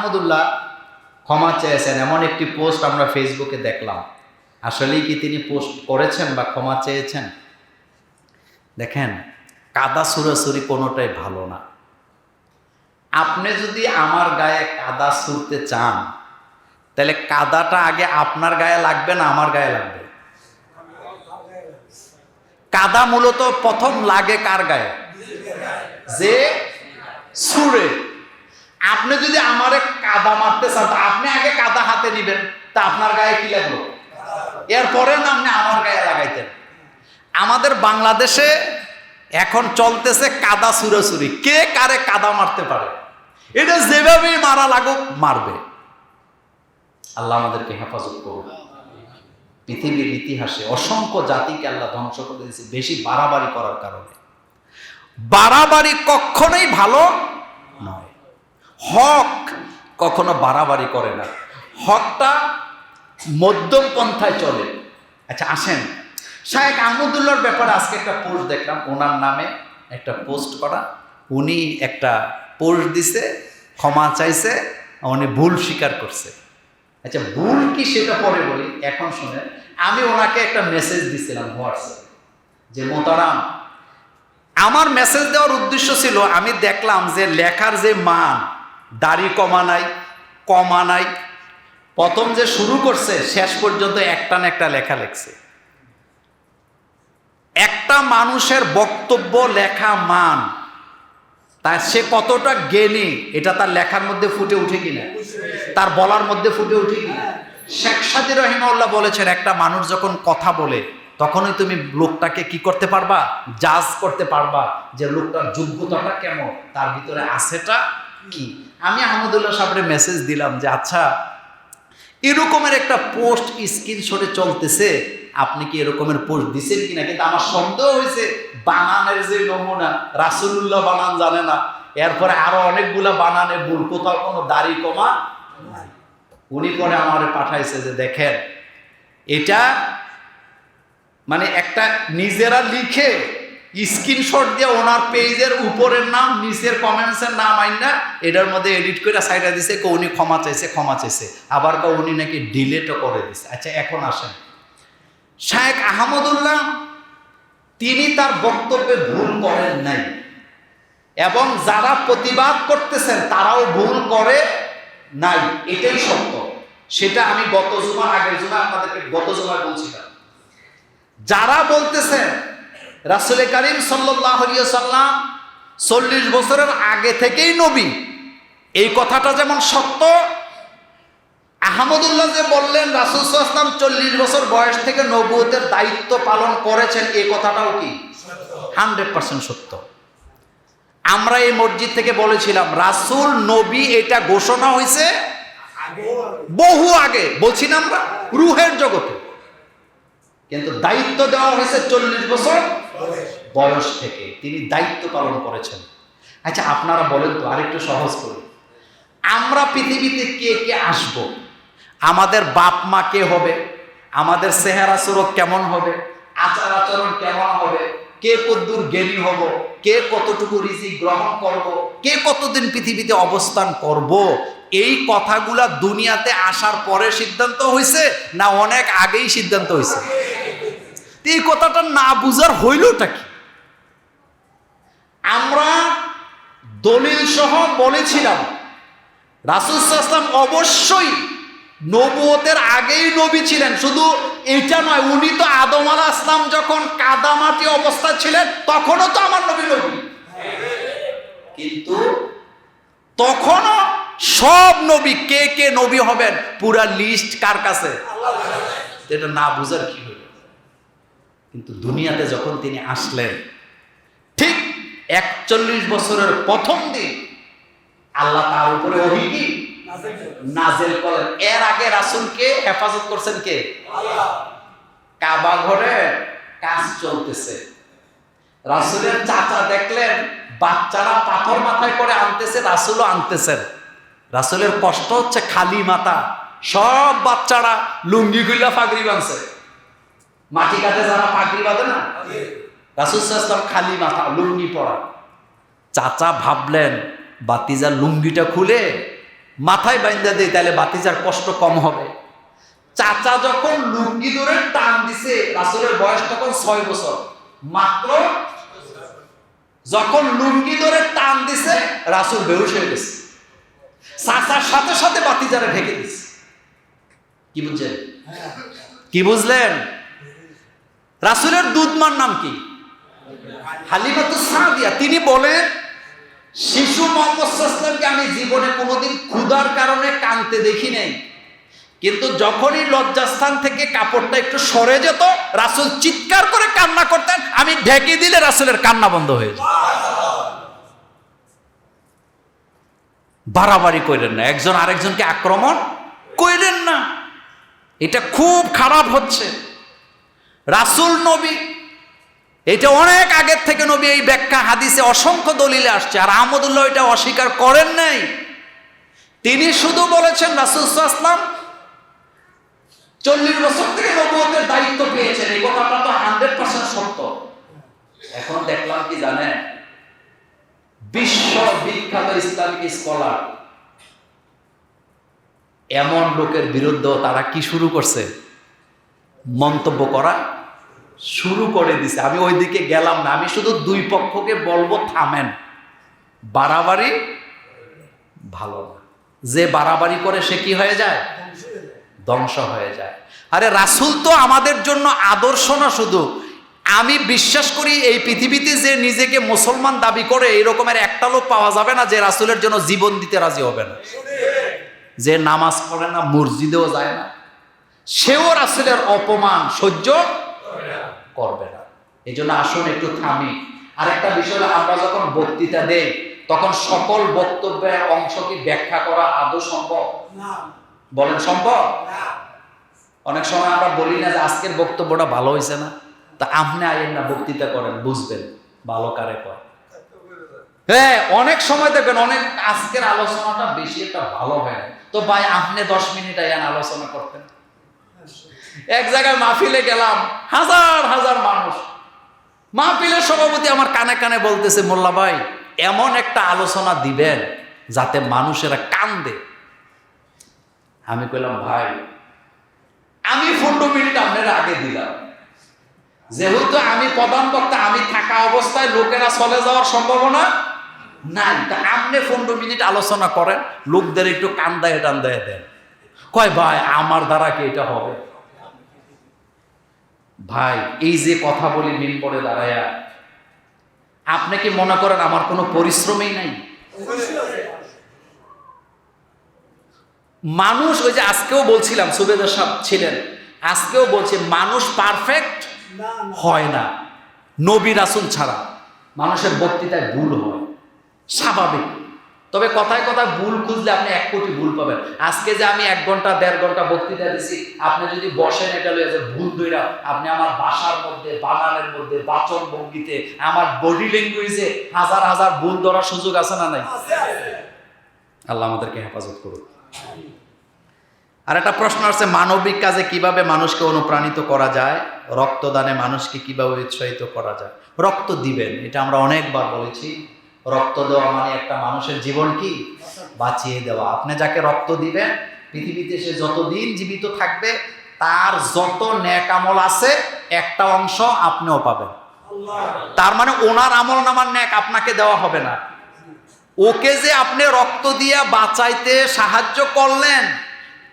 আহমদুল্লাহ ক্ষমা চেয়েছেন। এমন একটি পোস্ট আমরা ফেসবুকে দেখলাম। আসলেই কি তিনি পোস্ট করেছেন বা ক্ষমা চেয়েছেন? দেখেন, কাদা সুরাসুরি কোনোটাই ভালো না। আপনি যদি আমার গায়ে কাদা ছুঁড়তে চান, তাহলে কাদাটা আগে আপনার গায়ে লাগবে না আমার গায়ে লাগবে? কাদা মূলত প্রথম লাগে কার গায়ে? যে সুরে। আপনি যদি আমারে কাদা মারতে চান, তা আপনি আগে কাদা হাতে নিবেন, তা আপনার গায়ে কি লাগল? এরপরে না আপনি আমার গায়ে লাগাইতেন। আমাদের বাংলাদেশে এখন চলতেছে কাদা সুরাসুরি। কে কারে কাদা মারতে পারে? এটা যেভাবেই মারা লাগুক, মারবে। আল্লাহ আমাদেরকে হেফাজত করুন। পৃথিবীর ইতিহাসে অসংখ্য জাতিকে আল্লাহ ধ্বংস করে দিয়েছে, বেশি বাড়াবাড়ি করার কারণে। বাড়াবাড়ি কখনোই ভালো হক কখনো বাড়াবাড়ি করে না। হকটা মধ্যম পন্থায় চলে। আচ্ছা আসেন। শাহেক আহমদুল্লাহর ব্যাপারে আজকে একটা পোস্ট দেখলাম। ওনার নামে একটা পোস্ট করা। উনি একটা পোস্ট দিছে, ক্ষমা চাইছে, উনি ভুল স্বীকার করছে। আচ্ছা ভুল কি সেটা পরে বলি। এখন শুনে আমি ওনাকে একটা মেসেজ দিছিলাম হোয়াটসঅ্যাপে যে, মোতারাম, আমার মেসেজ দেওয়ার উদ্দেশ্য ছিল, আমি দেখলাম যে, লেখার যে মান দাড়ি কমা নাই কমা নাই। প্রথম যে শুরু করছে, শেষ পর্যন্ত একটা না একটা লেখা লেখছে। একটা মানুষের বক্তব্য লেখা মান, তা সে কতটা জ্ঞানী, এটা তার লেখার মধ্যে ফুটে উঠে কিনা? তার বলার মধ্যে ফুটে উঠে কিনা? শেখ সাদি রহিমাউল্লাহ বলেছেন, একটা মানুষ যখন কথা বলে, তখনই তুমি লোকটাকে কি করতে পারবা? জাজ করতে পারবা যে লোকটার যোগ্যতাটা কেমন? তার ভিতরে আছেটা কি? আমি আহমদুল্লাহ সাহেবের মেসেজ দিলাম যে আচ্ছা এরকমের একটা পোস্ট স্ক্রিনশটে চলতেছে, আপনি কি এরকমের পোস্ট দিছেন কিনা? কিন্তু আমার সন্দেহ হয়েছে, বানানের যে নমুনা রাসুল্লাহ বানান জানে না। এরপরে আরও অনেকগুলা বানানে ভুল কোথাও কোনো দাড়ি কমা নাই। উনি পরে আমার পাঠাইছে যে, দেখেন, এটা মানে একটা নিজেরা লিখে স্ক্রিনশট দিয়ে ওনার পেজের উপরের নাম, নিচের কমেন্টসের নাম আইন না এটার মধ্যে এডিট করে সাইডে দিছে কেউ উনি ক্ষমা চাইছে ক্ষমা চাইছে। আবার কেউ উনি নাকি ডিলেটও করে দিছে। আচ্ছা এখন আসেন। শায়েক আহমদুল্লাহ, তিনি তার বক্তব্যে ভুল করেন নাই। এবং যারা প্রতিবাদ করতেছেন, তারাও ভুল করে নাই। এটাই সত্য। সেটা আমি গত জুমার আগের জুমা আপনাদেরকে গত জুমায় বলছিলাম। যারা বলতেছেন রাসুল করিম সাল্লাম চল্লিশ বছরের আগে থেকেই নবী। এই কথাটা যেমন সত্য, আহমদুল্লাহ যে বললেন, রাসুল আসলাম চল্লিশ বছর বয়স থেকে নবুতের দায়িত্ব পালন করেছেন, এই কথাটাও কি? হান্ড্রেড পার্সেন্ট সত্য। আমরা এই মসজিদ থেকে বলেছিলাম, রাসুল, নবী, এটা ঘোষণা হয়েছে বহু আগে, বলছি না আমরা, রুহের জগতে। কিন্তু দায়িত্ব দেওয়া হয়েছে চল্লিশ বছর বয়স থেকে তিনি দায়িত্ব পালন করেছেন। আচ্ছা আপনারা বলেন তো, আরেকটু সহজ করুন আমরা পৃথিবীতে কে কে আসব? আমাদের বাপ মা কে হবে? আমাদের চেহারা সুরত কেমন হবে? আচার আচরণ কেমন হবে? কে কদ্দূর জ্ঞানী হব? কে কতটুকু রিজিক গ্রহণ করব? কে কতদিন পৃথিবীতে অবস্থান করব? এই কথাগুলা দুনিয়াতে আসার পরে সিদ্ধান্ত হয়েছে না অনেক আগেই সিদ্ধান্ত হয়েছে এই কথাটা না বুঝার হইলটা কি? আমরা দলিল সহ বলেছিলাম রাসুলাম অবশ্যই নবুয়তের আগেই নবী ছিলেন। শুধু এটা নয়, উনি তো আদম আল আসলাম যখন কাদামাটি অবস্থা ছিলেন, তখনও তো আমার নবী নবী। কিন্তু তখনও সব নবী কে কে নবী হবেন? পুরা লিস্ট কার কাছে? এটা না বুঝার কি হইল? কিন্তু দুনিয়াতে যখন তিনি আসলেন, ঠিক একচল্লিশ বছরের প্রথম দিন, আল্লাহ তার উপরে নাজেল করেন এর আগে রাসুলকে হেফাজত করছেন কে? কাবা ঘরে কাজ চলতেছে। রাসুলের চাচা দেখলেন, বাচ্চারা পাথর মাথায় করে আনতেছে, রাসুলও আনতেছেন। রাসুলের কষ্ট হচ্ছে খালি মাথা। সব বাচ্চারা লুঙ্গি গুলা ফাগরি বাঁধছে। মাটি কাটে যারা পাগড়ি বাঁধে না? রাসুল সাল্লাম খালি মাথা লুঙ্গি পরা। চাচা ভাবলেন বাতিজা লুঙ্গিটা খুলে মাথায় বাইন্দা দেই তাহলে বাতিজার কষ্ট কম হবে। চাচা যখন লুঙ্গি ধরে টান দিছে রাসুলের বয়স তখন ছয় বছর। মাত্র যখন লুঙ্গি ধরে টান দিছে রাসুল বেহুশ হয়ে গেছে। চাচার সাথে সাথে বাতিজারে ঢেকে দিছে। কি বুঝছেন কি বুঝলেন? রাসুলের দুধমার নাম কি? হালিমাতু সাদিয়া। তিনি বলেন, শিশু মোহাম্মদকে আমি জীবনে কোনোদিন ক্ষুধার কারণে কানতে দেখি নাই। কিন্তু যখনই লজ্জাস্থান থেকে কাপড়টা একটু সরে যেত, রাসুল চিৎকার করে কান্না করতেন, আমি ঢেকে দিলে রাসুলের কান্না বন্ধ হয়ে যেত। বাড়াবাড়ি করেন না। একজন আরেকজনকে আক্রমণ কইলেন না। এটা খুব খারাপ হচ্ছে। রাসুল নবী, এটা অনেক আগের থেকে নবী এই ব্যাখ্যা, হাদিসে অসংখ্য দলিলে আসছে, আর আহমদুল্লাহ এটা অস্বীকার করেন নাই। তিনি শুধু বলেছেন, রাসুল আসলাম চল্লিশ বছর থেকে নবুয়তের দায়িত্ব পেয়েছেন, এই কথাটা তো হান্ড্রেড পার্সেন্ট সত্য। এখন দেখলাম কি জানেন বিশ্ব বিখ্যাত ইসলামিক স্কলার, এমন লোকের বিরুদ্ধেও তারা কি শুরু করছে? মন্তব্য করা শুরু করে দিছে। আমি ওইদিকে গেলাম না। আমি শুধু দুই পক্ষকে বলব, থামেন। বাড়াবাড়ি ভালো না। যে বাড়াবাড়ি করে সে কি হয়ে যায়? ধ্বংস হয়ে যায়। আরে রাসুল তো আমাদের জন্য আদর্শ না শুধু। আমি বিশ্বাস করি এই পৃথিবীতে যে নিজেকে মুসলমান দাবি করে, এই রকমের একটা লোক পাওয়া যাবে না যে রাসুলের জন্য জীবন দিতে রাজি হবে না। যে নামাজ পড়ে না, মসজিদেও যায় না। সেও রাসুলের অপমান সহ্য করবে না। এই জন্য আসুন একটু থামি। আরেকটা বিষয় আমরা যখন বক্তৃতা দেই তখন সকল বক্তব্যের অংশ কি ব্যাখ্যা করা আদৌ সম্ভব? বলেন সম্ভব? অনেক সময় আমরা বলি না যে আজকের বক্তব্যটা ভালো হয়েছে না? তা আপনি আইন না বক্তৃতা করেন বুঝবেন ভালো কারে কয়। হ্যাঁ অনেক সময় দেখবেন অনেক আজকের আলোচনাটা বেশি একটা ভালো হয় তো ভাই আপনি দশ মিনিট আইন আলোচনা করতেন। এক জায়গায় মাহফিলে গেলাম, হাজার হাজার মানুষ। মাহফিলের সভাপতি আমার কানে কানে বলতেছে, মোল্লা ভাই, এমন একটা আলোচনা দিবেন যাতে মানুষেরা কান্দে। আমি কইলাম, ভাই, আমি পনেরো মিনিট আপনার আগে দিলাম। যেহেতু আমি প্রধান বক্তা, আমি থাকা অবস্থায় লোকেরা চলে যাওয়ার সম্ভাবনা তা আপনি পনেরো মিনিট আলোচনা করেন, লোকদের একটু কান্দায় টান্দায় দেন। কয়, ভাই, আমার দ্বারা কি এটা হবে? ভাই এই যে কথা বলি মিনবরে দাঁড়ায়া আপনি কি মনে করেন আমার কোনো পরিশ্রমই নাই? মানুষ ওই যে আজকেও বলছিলাম সুবেদার সাহেব ছিলেন আজকেও বলছে মানুষ পারফেক্ট হয় না নবী রাসুল ছাড়া। মানুষের বক্তৃতায় ভুল হয় স্বাভাবিক। তবে কথায় কথায় ভুল খুঁজলে আপনি এক কোটি ভুল পাবেন। আজকে যে আমি এক ঘণ্টা দেড় ঘণ্টা বক্তৃতা দিছি আপনি যদি বসেন এটা লইয়া যে ভুল দইরা আপনি আমার ভাষার মধ্যে বানানের মধ্যে বাচন ভঙ্গিতে আমার বডি ল্যাঙ্গুয়েজে হাজার হাজার ভুল ধরার সুযোগ আছে না নাই? আল্লাহ আমাদেরকে হেফাজত করুন আর একটা প্রশ্ন আছে মানবিক কাজে কীভাবে মানুষকে অনুপ্রাণিত করা যায়? রক্তদানে মানুষকে কীভাবে উৎসাহিত করা যায়? রক্ত দিবেন এটা আমরা অনেকবার বলেছি। রক্ত দেওয়া মানে একটা মানুষের জীবন কি? বাঁচিয়ে দেওয়া। আপনি যাকে রক্ত দিবেন, পৃথিবীতে সে যতদিন জীবিত থাকবে, তার যত ন্যাক আমল আছে, একটা অংশ আপনিও পাবেন। তার মানে ওনার আমল নামার ন্যাক আপনাকে দেওয়া হবে না। ওকে যে আপনি রক্ত দিয়ে বাঁচাইতে সাহায্য করলেন,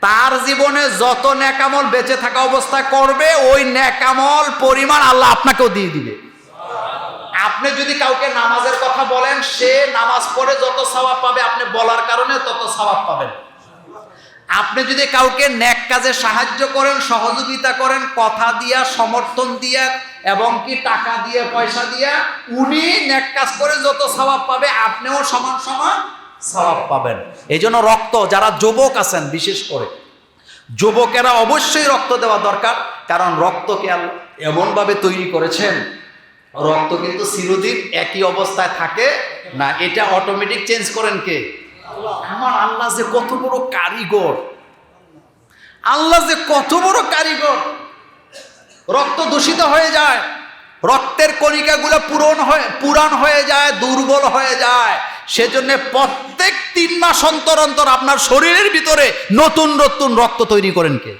তার জীবনে যত ন্যাকামল বেঁচে থাকা অবস্থায় করবে, ওই ন্যাকামল পরিমাণ আল্লাহ আপনাকেও দিয়ে দিবে। আপনি যদি কাউকে নামাজের কথা বলেন, সে নামাজ পড়ে যত সওয়াব পাবে, আপনি বলার কারণে তত সওয়াব পাবেন। আপনি যদি কাউকে ন্যাক কাজে সাহায্য করেন, সহযোগিতা করেন, কথা দিয়া, সমর্থন দিয়া, এবং কি টাকা দিয়ে, পয়সা দিয়া, উনি ন্যাক কাজ করে যত সওয়াব পাবে, আপনিও সমান সমান সওয়াব পাবেন। এই জন্য রক্ত, যারা যুবক আছেন, বিশেষ করে, যুবকেরা অবশ্যই রক্ত দেওয়া দরকার, কারণ রক্তকে এমনভাবে তৈরি করেছেন রক্ত কিন্তু চিরদিন একই অবস্থায় থাকে না, এটা অটোমেটিক চেঞ্জ করেন কে? আমার আল্লাহ যে কত বড় কারিগর। আল্লাহ যে কত বড় কারিগর। রক্ত দূষিত হয়ে যায়, রক্তের কণিকাগুলো পূরণ হয়ে পুরান হয়ে যায়, দুর্বল হয়ে যায়। সেজন্য প্রত্যেক তিন মাস অন্তর অন্তর আপনার শরীরের ভিতরে নতুন নতুন রক্ত তৈরি করেন কে?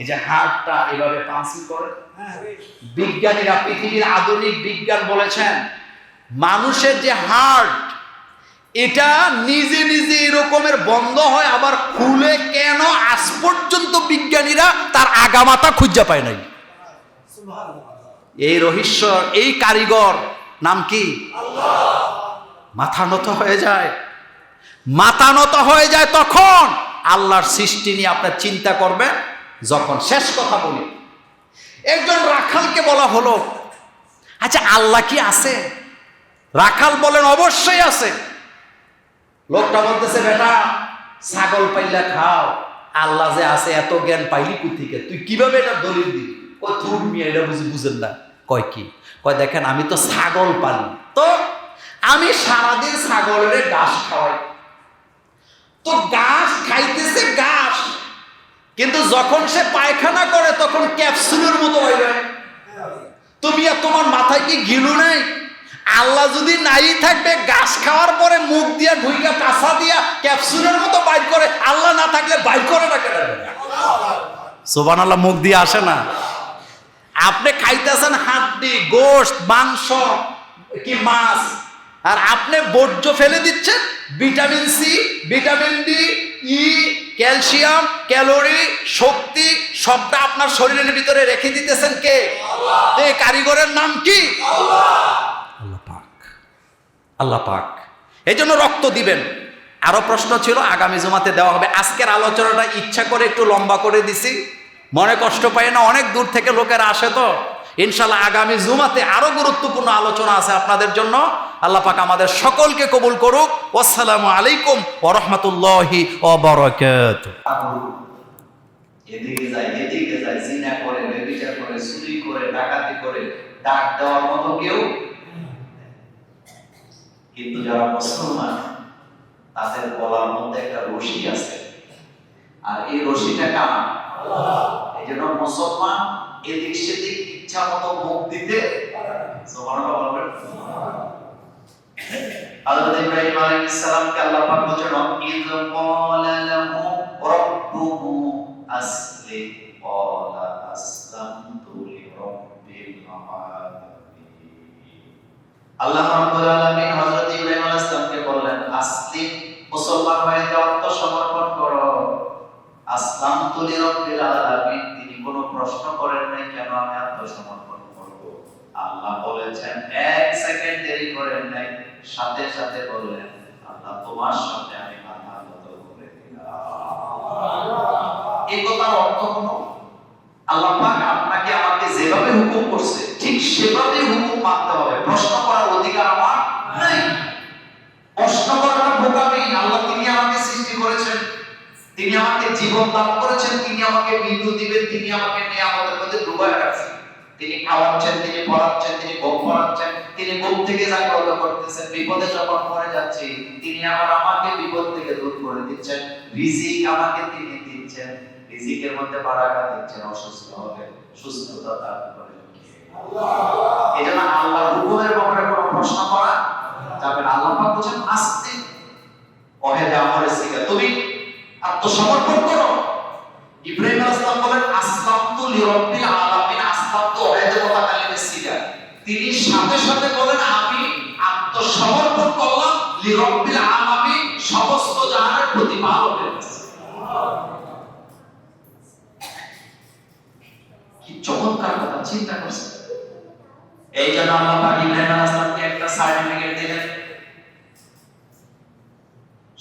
এই যে হার্টটা এভাবে পাম্পিং করেন বিজ্ঞানীরা পৃথিবীর আধুনিক বিজ্ঞান বলেছেন, মানুষের যে হার্ট, এটা নিজে নিজে এরকমের বন্ধ হয়, আবার খুলে কেন আজ পর্যন্ত বিজ্ঞানীরা তার আগামাতা খুঁজে পায় নাই? এই রহস্য, এই কারিগর নাম কি? মাথা নত হয়ে যায়। মাথা নত হয়ে যায় তখন আল্লাহর সৃষ্টি নিয়ে আপনার চিন্তা করবেন, যখন শেষ কথা বলি। একজন রাখালকে বলা হলো। আচ্ছা আল্লাহ কি আছে? রাখাল বলেন, অবশ্যই আছে। লোকটা বলতেছে, বেটা, ছাগল পাইলা খাও। আল্লাহ যে আছে, এত জ্ঞান পাইলি কুথিকে তুই কীভাবে এটা দলিল দিবি ও তুর মিয়া, এটা বুঝি বুঝেন না। কয়, কি? কয়, দেখেন, আমি তো ছাগল পালি। তো আমি সারাদিন ছাগলের ঘাস খাওয়াই। তো ঘাস খাইতেছে ঘাস কিন্তু যখন সে পায়খানা করে, তখন ক্যাপসুলের মতো হয়ে যায়। তুমি আর তোমার মাথায় কি গিলু নাই? আল্লাহ যদি নাই থাকবে গাছ খাওয়ার পরে মুখ দিয়া ঢুইকা কাঁচা দিয়া ক্যাপসুলের মতো বাইর করে, আল্লাহ না থাকলে বাইর করে না কেন? সোবান আল্লাহ মুখ দিয়ে আসে না। আপনি খাইতেছেন হাড্ডি, গোশত, মাংস কি মাছ, আর আপনি বর্জ্য ফেলে দিচ্ছেন? Vitamin C, vitamin D, E calcium calorie শক্তি সবটা আপনার শরীরের ভিতরে রেখে দিতেছেন কে? এই কারিগরের নাম কি? আল্লাহ। পাক। আল্লাহ পাক। এই জন্য রক্ত দিবেন। আরও প্রশ্ন ছিল আগামী জমাতে দেওয়া হবে। আজকের আলোচনাটা ইচ্ছা করে একটু লম্বা করে দিছি। মনে কষ্ট পাই না অনেক দূর থেকে লোকেরা আসে তো। ইনশাল্লাহ আগামী জুমাতে আরও গুরুত্বপূর্ণ আলোচনা আছে আপনাদের জন্য। আল্লাহ পাক আমাদের সকলকে কবুল করুক। আসসালামু আলাইকুম ও রহমতুল্লাহি ও বরকাত এদিকে যায় এদিকে যায় জিনা করে বেবিচার করে চুরি করে ডাকাতি করে ডাক দেওয়ার মতো কেউ কিন্তু যারা মুসলমান তাদের গলার মধ্যে একটা রশি আছে। আর এই রশিটা কাম এই জন্য মুসলমান এদিক সেদিক ইচ্ছা মতো মুখ দিতে হযরত ইব্রাহিম আলাইহিস সালামকে আল্লাহ পাক বলেন ইয ক্বালা লাহু রাব্বুহু আসলিম ক্বালা আসলামতু লিরাব্বিল আলামিন। আল্লাহ রাব্বুল আলামিন হযরত ইব্রাহিম আলাইহিস সালামকে বললেন আসলিম মুসলমান হয়ে যাও, আত্মসমর্পণ করো। আসলামতু লিরাব্বিল আলামিন। কোনো প্রশ্ন করেন নাই, কেন আমি আত্মসমর্পণ করব? আল্লাহ বলেছেন, এক সেকেন্ড দেরি করেন নাই, সাথে সাথে বললেন, আল্লাহ তোমার সামনে আমি মাথা নত করে কথার অর্থ আল্লাহ পাক আপনাকে আমাকে যেভাবে হুকুম করছে, ঠিক সেভাবে হুকুম মানতে হবে। প্রশ্ন করার অধিকার আমার নাই। প্রশ্ন করাটা বোকামি আল্লাহ তিনি আমাকে তিনি আমাকে জীবন দান করেছেন তিনি আমাকে মৃত্যু দিবেন তিনি আমাকে নিয়ামতের মধ্যে ডুবায় রাখছেন। তিনি খাওয়াচ্ছেন তিনি পড়াচ্ছেন তিনি ঘুম পড়াচ্ছেন তিনি ঘুম থেকে জাগ্রত করতেছেন। বিপদে যখন পড়ে যাচ্ছি তিনি আবার আমাকে বিপদ থেকে দূর করে দিচ্ছেন। রিজিক আমাকে তিনি দিচ্ছেন। রিজিকের মধ্যে বারাকা দিচ্ছেন অসুস্থ হবে সুস্থতা দান করেন এই জন্য আল্লাহর হুকুমের ব্যাপারে কোনো প্রশ্ন করা যাবে আল্লাহ পাক বলেন আস্তে আমরে সিগা তুমি আত্মসমর্পণ করো। ইব্রাহিম আলাইহিস সালাম বলেন আসলামতু লিরাব্বিল আলামিন আসলামতু ওহেদে কথা কালিমে সিগা তিনি সাথে সাথে বলেন, আমি আত্মসমর্পণ করলাম লিরাব্বিল আলামিন সমস্ত জাহানের প্রতিপালকের কাছে। কি চমৎকার কথা, চিন্তা করছে এই জন্য আল্লাহ ইব্রাহিম আলাইহিস সালামকে একটা সার্টিফিকেট দিলেন।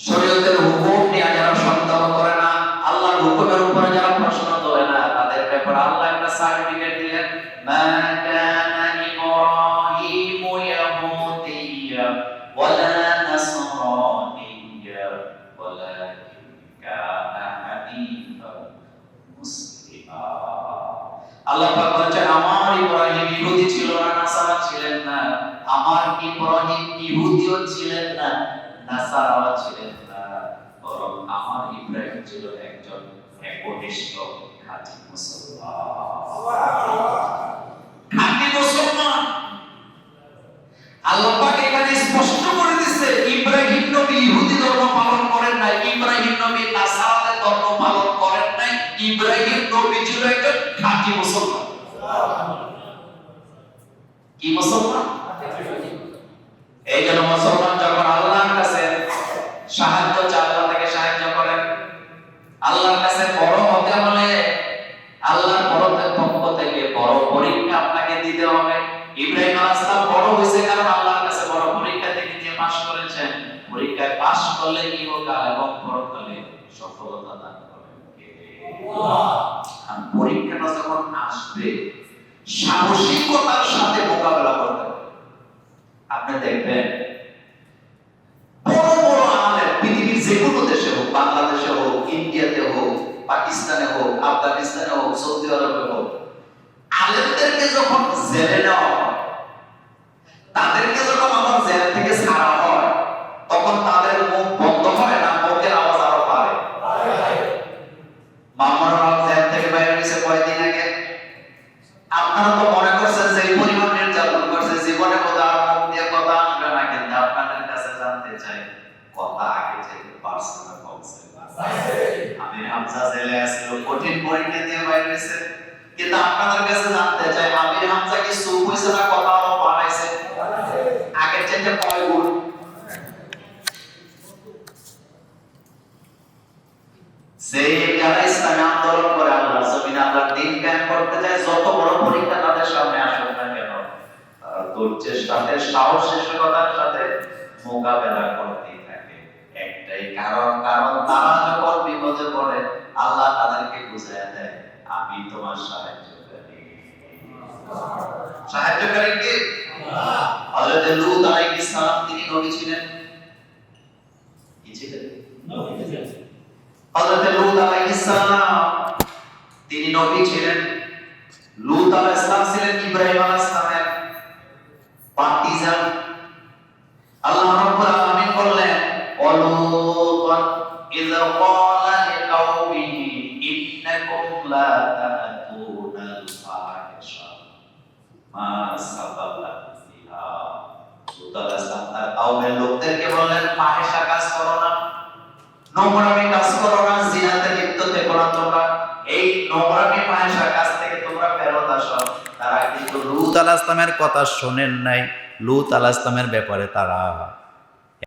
শরীয়তের হুকুম নিয়ে যারা সন্দেহ করে না আল্লাহর হুকুমের উপরে যারা প্রশ্ন তোলে না তাদের ব্যাপারে আল্লাহ একটা সার্টিফিকেট দিলেন মা কানা ইব্রাহিমু ইয়াহুদিয়্যা ওয়ালা নাসরানিয়্যা ওয়ালাকিন কানা হানিফান মুসলিমা আল্লাহ পাক বলেছেন আমার ইব্রাহিম ইহুদি ছিল না নাসারা ছিলেন না আমার ইব্রাহিম ইহুদিও ছিলেন না নাসারাও ছিলেন না বরং আমার ইব্রাহিম ছিল একজন একনিষ্ঠ খাঁটি মুসলমান খাঁটি মুসলমান আল্লাহ পাক এখানে স্পষ্ট করে দিচ্ছে ইব্রাহিম নবী ইহুদি ধর্ম পালন করেন নাই, ইব্রাহিম নবী ধর্ম পালন করেন নাই, ইব্রাহিম নবী ছিল একজন খাঁটি মুসলমান। কি মুসলমান? এই জন্য মুসলমান যখন আল্লাহর কাছে সাহায্য চায় আল্লাহ তাকে সাহায্য করেন, আল্লাহর কাছে বড় হতে হলে আল্লাহর বড়দের পক্ষ থেকে বড় পরীক্ষা আপনাকে দিতে হবে ইব্রাহিম আলাইহিস সালাম বড় হয়েছে কারণ আল্লাহর কাছে বড় পরীক্ষা থেকে দিয়ে পাশ করেছেন পরীক্ষায় পাশ করলে ইহকাল এবং পরকালে সফলতা দান করেন। পরীক্ষাটা যখন আসবে সাহসিকতার সাথে মোকাবেলা করতে হবে আপনি দেখবেন বড় বড় আলেম পৃথিবীর যে কোনো দেশে হোক বাংলাদেশে হোক ইন্ডিয়াতে হোক পাকিস্তানে হোক আফগানিস্তানে হোক সৌদি আরবে হোক আলেমদেরকে যখন জেলে নেওয়া হয় তাদেরকে যখন আবার মামুন বড় পরীক্ষা তাদের সামনে আসুক না কেন? তারা ধৈর্যের সাথে সাহসিকতার সাথে মোকাবেলা করতেই থাকে। একটাই কারণ কারণ তারা যখন বিপদে পড়ে আল্লাহ তাদেরকে বুঝায় দেয় আমি তোমার সাহায্যকারী সাহায্যকারী কে? হযরত লূত আলাইহিস সালাম তিনি নবী ছিলেন? কি ছিলেন। হযরত লূত আলাইহিস সালাম তিনি নবী ছিলেন। লূত আলাইহিস সালাম ছিলেন ইব্রাহিম আলাইহিস সালামের পার্টিজান আল্লাহ রাব্বুল আলামিন বললেন অলুত ইযা ক্বালা লিকাউমিহি ইন্নাকুম লা তা'তুনাল ফাহিশা মা সাবাকাকুম বিহা লূত আলাইহিস সালাম তার কওমের লোকদেরকে বললেন ফাহিশা কাজ করো না নোংরামি কাজ করো না জিনাতে লিপ্ত থেকো না তোমরা এই নোংরামি ফাহিশা কাজ থেকে তোমরা ফেরত আসো আলাহ কথা শোনেন নাই লুত আলাহ ইসলামের ব্যাপারে তারা